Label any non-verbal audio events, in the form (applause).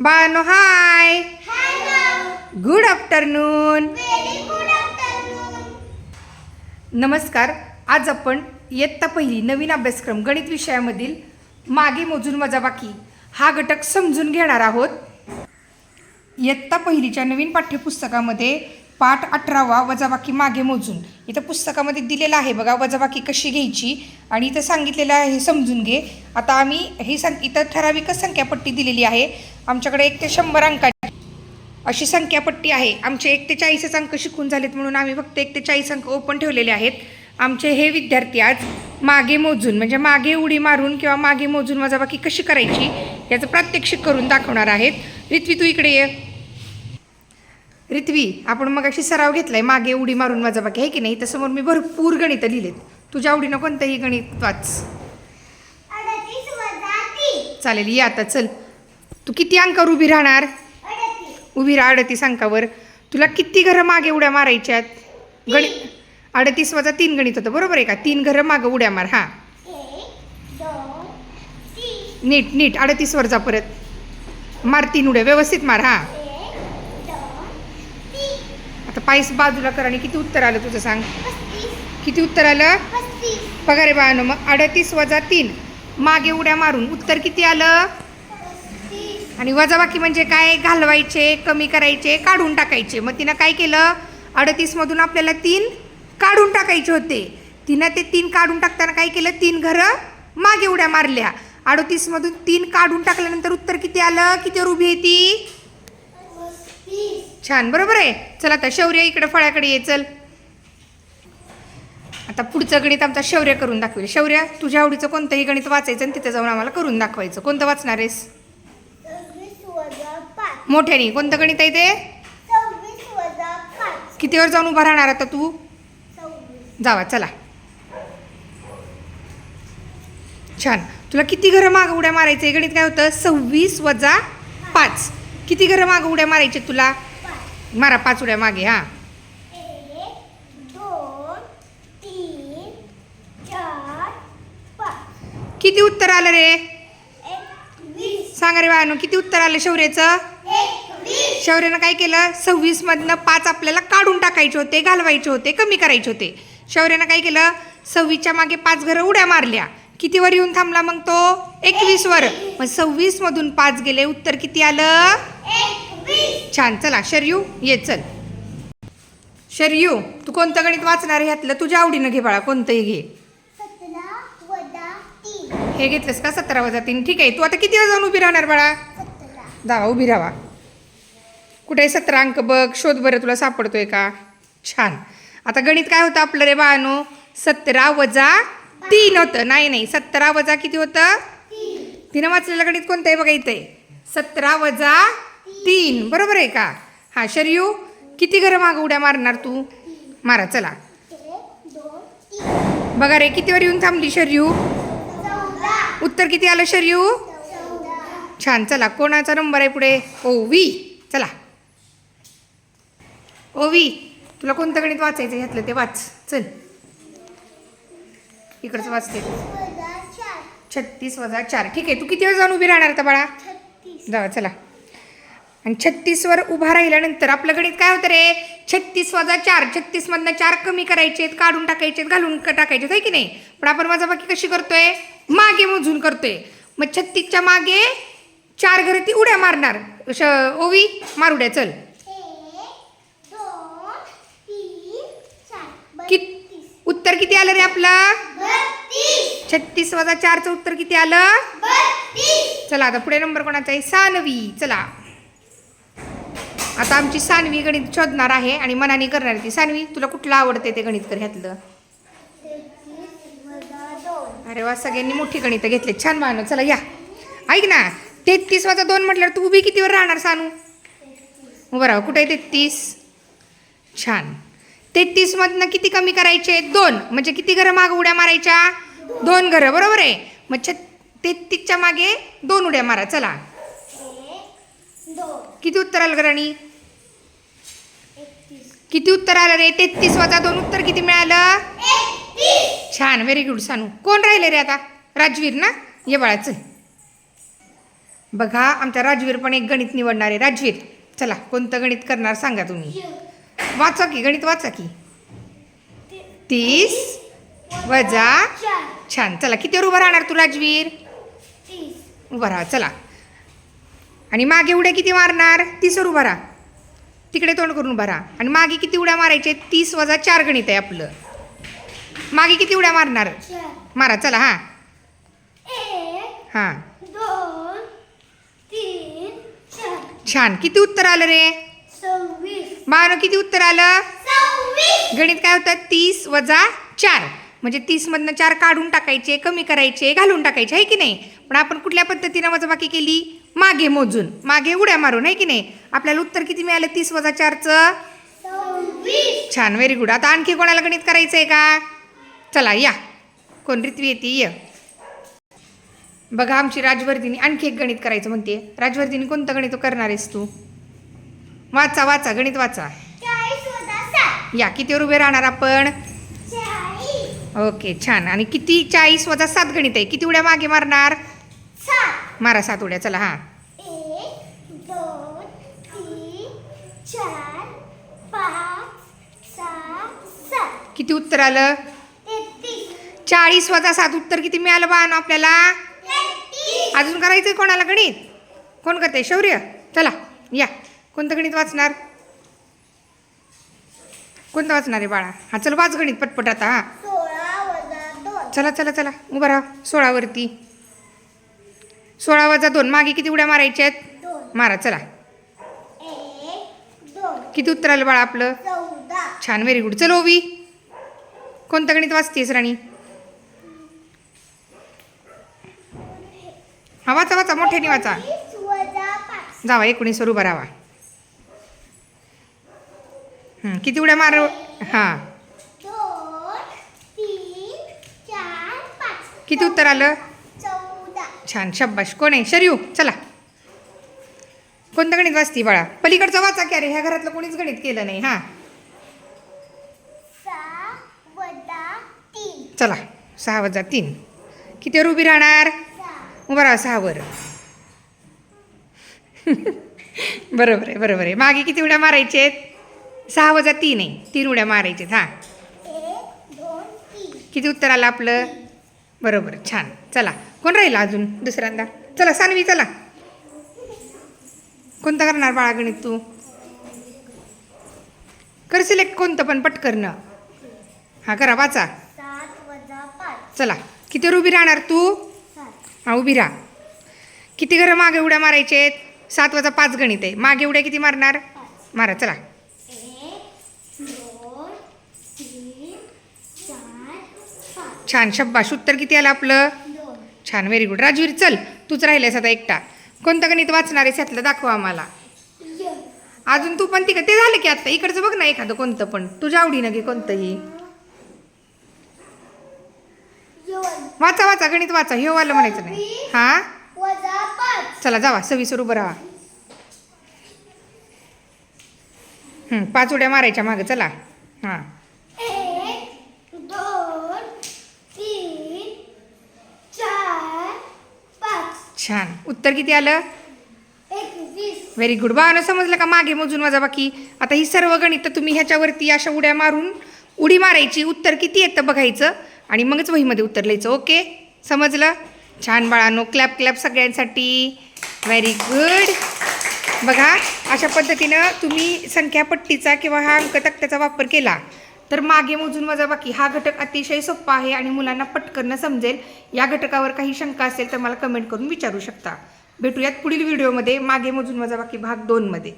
बानो हाय. Good afternoon नमस्कार. आज आपण इयत्ता पहिली नवीन अभ्यासक्रम गणित विषयामधील मागे मोजून वजाबाकी हा घटक समजून घेणार आहोत. इयत्ता पहिलीच्या नवीन पाठ्यपुस्तकामध्ये पाठ अठरावा वजाबाकी मागे मोजून. इथं पुस्तकामध्ये दिलेलं आहे बघा वजाबाकी कशी घ्यायची? आणि इथं सांगितलेलं आहे हे समजून घे. आता आम्ही ही सं इथं ठराविकच संख्यापट्टी दिलेली आहे. आमच्याकडे एक ते शंभर अंकाची अशी संख्यापट्टी आहे. आमचे एक ते चाळीसच अंक शिकून झालेत म्हणून आम्ही फक्त एक ते चाळीस अंक ओपन ठेवलेले आहेत. आमचे हे विद्यार्थी आज मागे मोजून म्हणजे मागे उडी मारून किंवा मागे मोजून वजाबाकी कशी करायची याचं प्रात्यक्षिक करून दाखवणार आहेत. रित्वी तू इकडे ये. रित्वी आपण मग अशी सराव घेतलाय मागे उडी मारून वजाबाकी आहे की नाही? त्यासमोर मी भरपूर गणितं लिहिलेत. तुझ्या आवडीनं कोणतंही गणित वाच. चालेल ये आता चल. तू किती अंकावर उभी राहणार? उभी राहा अडतीस अंकावर. तुला किती घरं मागे उड्या मारायच्यात गणित अडतीस वजा तीन गणित होतं बरोबर आहे का? तीन घरं मागं उड्या मार हां. नीट नीट अडतीसवर जा परत. मार तीन उड्या व्यवस्थित मार हां. पायस बाजूला कर आणि किती उत्तर आलं तुझं सांग? किती उत्तर आलं? बघा रे बाळानं मग अडतीस वजा तीन. मागे उड्या मारून. उत्तर किती आलं? आणि वजाबाकी म्हणजे काय? घालवायचे कमी करायचे काढून टाकायचे. मग तिनं काय केलं? अडतीसमधून आपल्याला तीन काढून टाकायचे होते. तिनं ते तीन काढून टाकताना काय केलं? तीन घरं मागे उड्या मारल्या. अडतीसमधून तीन काढून टाकल्यानंतर उत्तर किती आलं? कितीवर उभी आहे ती? छान बरोबर आहे. चल आता शौर्य इकडे फळ्याकडे ये चल. आता पुढचं गणित आमचा शौर्य करून दाखवेल. शौर्य तुझ्या आवडीचं कोणतंही गणित वाचायचं आणि तिथे जाऊन आम्हाला करून दाखवायचं. कोणतं वाचणार आहेस? मोठ्याने. कोणतं गणित आहे ते? कितीवर जाऊन उभा राहणार आता तू? जावा चला. छान. तुला किती घरं मागं उड्या मारायचे गणित काय होतं? सव्वीस वजा पाच. किती घरं मागं उड्या मारायचे तुला? मारा पाचवड्या मागे हां. किती उत्तर आलं रे? सांगा रे बाळांनो किती उत्तर आलं शौर्याचं? शौर्यानं काय केलं? सव्वीस मधनं पाच आपल्याला काढून टाकायचे होते घालवायचे होते कमी करायचे होते. शौर्यानं काय केलं? सव्वीसच्या मागे पाच घरं उड्या मारल्या. कितीवर येऊन थांबला मग तो? एकवीस वर. मग सव्वीस मधून पाच गेले उत्तर किती आलं? छान चला शर्यू ये चल. शर्यू तू कोणतं गणित वाचणार आहे ह्यातलं? तुझ्या आवडीनं घे बाळा कोणतंही घे. हे घेतलंस का? सतरा वजा तीन. ठीक आहे तू आता किती वेळ जाऊन उभी राहणार बाळा? जावा उभी राहा. कुठे सतरा अंक? बघ शोध बरं तुला सापडतोय का? छान. आता गणित काय होतं आपलं रे बाळानो? सतरा वजा तीन होतं. नाही नाही सतरा वजा किती होतं? तिनं वाचलेलं गणित कोणतं आहे बघा इथे? सतरा वजा तीन. बरोबर आहे का? हा शर्यू किती घरं मागं उड्या मारणार तू? मारा चला. बघा रे कितीवर येऊन थांबली शर्यू? उत्तर किती आलं शर्यू? छान चला. कोणाचा नंबर आहे पुढे? ओवी. चला. ओवी तुला कोणतं गणित वाचायचं ह्यातलं ते वाच. चल. इकडचं वाचते. छत्तीस वजा चार. ठीक आहे तू किती वेळ जाऊन उभी राहणार आता बाळा? जावा चला. आणि छत्तीसवर उभा राहिल्यानंतर आपलं गणित काय होतं रे? छत्तीस वजा चार छत्तीसमधनं चार कमी करायचे आहेत काढून टाकायचे आहेत घालून टाकायचे आहेत, है की नाही? पण आपण वजाबाकी कशी करतोय? मागे मोजून करतोय. मग छत्तीसच्या मागे चार घरं ती उड्या मारणार. श ओवी मार उड्या चल. कि उत्तर किती आलं रे आपलं? छत्तीस वजा चारचं उत्तर किती आलं? चला आता पुढे नंबर कोणाचा आहे? सानवी चला. आता आमची सानवी गणित शोधणार आहे आणि मनाने करणार ती. सानवी तुला कुठलं आवडते ते गणित कर ह्यातलं? अरे वा सगळ्यांनी मोठी गणितं घेतले. छान मानव चला या. ऐक ना तेहतीस वाजा दोन म्हटल्यावर तू उभी कितीवर राहणार सानू? बरं कुठे आहे तेहतीस? छान. तेहतीसमधनं किती कमी करायचे? दोन. म्हणजे किती घरं मागं उड्या मारायच्या? दोन घरं बरोबर आहे? मग छ तेहतीसच्या मागे दोन उड्या मारा चला. किती उत्तर आलं राणी? किती उत्तर आलं रे? तेहतीस वजा दोन उत्तर किती मिळालं? छान व्हेरी गुड सानू. कोण राहिले रे आता? राजवीर ना? ये बाळा चल. बघा आमच्या राजवीर पण एक गणित निवडणार आहे. राजवीर चला कोणतं गणित करणार सांगा तुम्ही? वाचा की गणित वाचा की? तीस वजा छान. चला कितीवर उभं राहणार तू राजवीर? उभा राहा चला. आणि मागे उड्या किती मारणार? तीसवर उभा राहा. तिकडे तोंड करून उभा राहा. आणि मागे किती उड्या मारायचे? तीस वजा चार गणित आहे आपलं. मागे किती उड्या मारणार? चार मारा चला हां. हां. छान. किती उत्तर आलं रे? बाळानं किती उत्तर आलं? गणित काय होतं? तीस वजा चार. म्हणजे तीसमधनं चार काढून टाकायचे कमी करायचे घालून टाकायचे आहे की नाही? पण आपण कुठल्या पद्धतीनं वजाबाकी केली? मागे मोजून. मागे उड्या मारून आहे की नाही? आपल्याला उत्तर किती मिळालं? तीस वजा चारचं? छान व्हेरी गुड आता आणखी कोणाला गणित करायचं आहे का? चला या. कोण रित्वी येते? ये. बघा आमची राजवर्धिनी. आणखी एक गणित करायचं म्हणते. राजवर्धिनी कोणतं गणित करणार आहेस तू? वाचा वाचा. गणित वाचा. या. कितीवर उभे राहणार आपण? ओके छान. आणि किती? चाळीस वजा सात गणित आहे. किती उड्या मागे मारणार? मारा सात उड्या. चला हां. किती उत्तर आलं? चाळीस वजा सात उत्तर किती मिळालं बा आपल्याला? अजून करायचं कोणाला गणित? कोण करते शौर्य. चला या. कोणतं गणित वाचणार? कोणतं वाचणार आहे बाळा? हा चल वाच गणित पटपट आता हा. चला चला चला. उभा राहा. सोळावरती. सोळा वजा दोन. मागे किती उड्या मारायच्या आहेत? मारा चला. किती उत्तर आलं बाळा आपलं? छान व्हेरी गुड चल ओवी. कोणतं गणित वाचतेस राणी? हा वाचा वाचा मोठ्याने वाचा. जावा एकोणीस वर जावा एकोणीसवर उभा राहा किती उड्या मार हां. किती उत्तर आलं? छान शब्बाश कोण आहे? शर्यू चला. कोणतं गणित वाचती बाळा? पलीकडचं वाचा की अरे ह्या घरातलं कोणीच गणित केलं नाही हां. चला सहा वजा तीन. कितीवर उभी राहणार? उभा राहा सहावर (laughs) बरोबर आहे बरोबर आहे. मागे किती उड्या मारायचे आहेत? सहा वजा तीन आहे. तीन उड्या मारायचे हां. दोन तीन. किती उत्तर आलं आपलं? बरोबर छान. चला कोण राहिला अजून दुसऱ्यांदा? चला सानवी चला. कोणतं करणार बाळा गणित तू? कर सिलेक्ट कोणतं पण पटकरनं. हां करा वाचा. चला किती उभी राहणार तू? सात हां उभी राहा. किती घरं मागे उड्या मारायचे आहेत? सात वाजा पाच गणित आहे. मागे उड्या किती मारणार? मारा चला. छान शब्बाश उत्तर किती आलं आपलं? छान व्हेरी गुड राजवीर चल तूच राहिलेस आता एकटा. कोणतं गणित वाचणार आहेस यातलं दाखव आम्हाला. अजून तू पण तिकडे ते झालं की आत्ता इकडचं बघ ना एखादं कोणतं पण. तुझ्या आवडीनं घे कोणतंही दोन वाचा वाचा गणित वाचा. हे वाला म्हणायचं नाही. हां? चला जावा. सविसर उभं राहा पाच उड्या मारायच्या मागं. चला. हां. छान. उत्तर किती आलं? व्हेरी गुड बाळानं समजलं का? मागे मोजून माझा बाकी. आता ही सर्व गणितं तुम्ही ह्याच्यावरती अशा उड्या मारून उडी मारायची. उत्तर किती येतं बघायचं? आणि मगच वहीमध्ये उतरलायचं ओके समजलं? छान बाळानो क्लॅप क्लॅप सगळ्यांसाठी. व्हेरी गुड बघा अशा पद्धतीनं तुम्ही संख्यापट्टीचा किंवा हा अंक तक्त्याचा वापर केला तर मागे मोजून वजाबाकी हा घटक अतिशय सोपा आहे आणि मुलांना पटकन समजेल. या घटकावर काही शंका असेल तर मला कमेंट करून विचारू शकता. भेटूयात पुढील व्हिडिओमध्ये. मागे मोजून वजाबाकी भाग दोनमध्ये.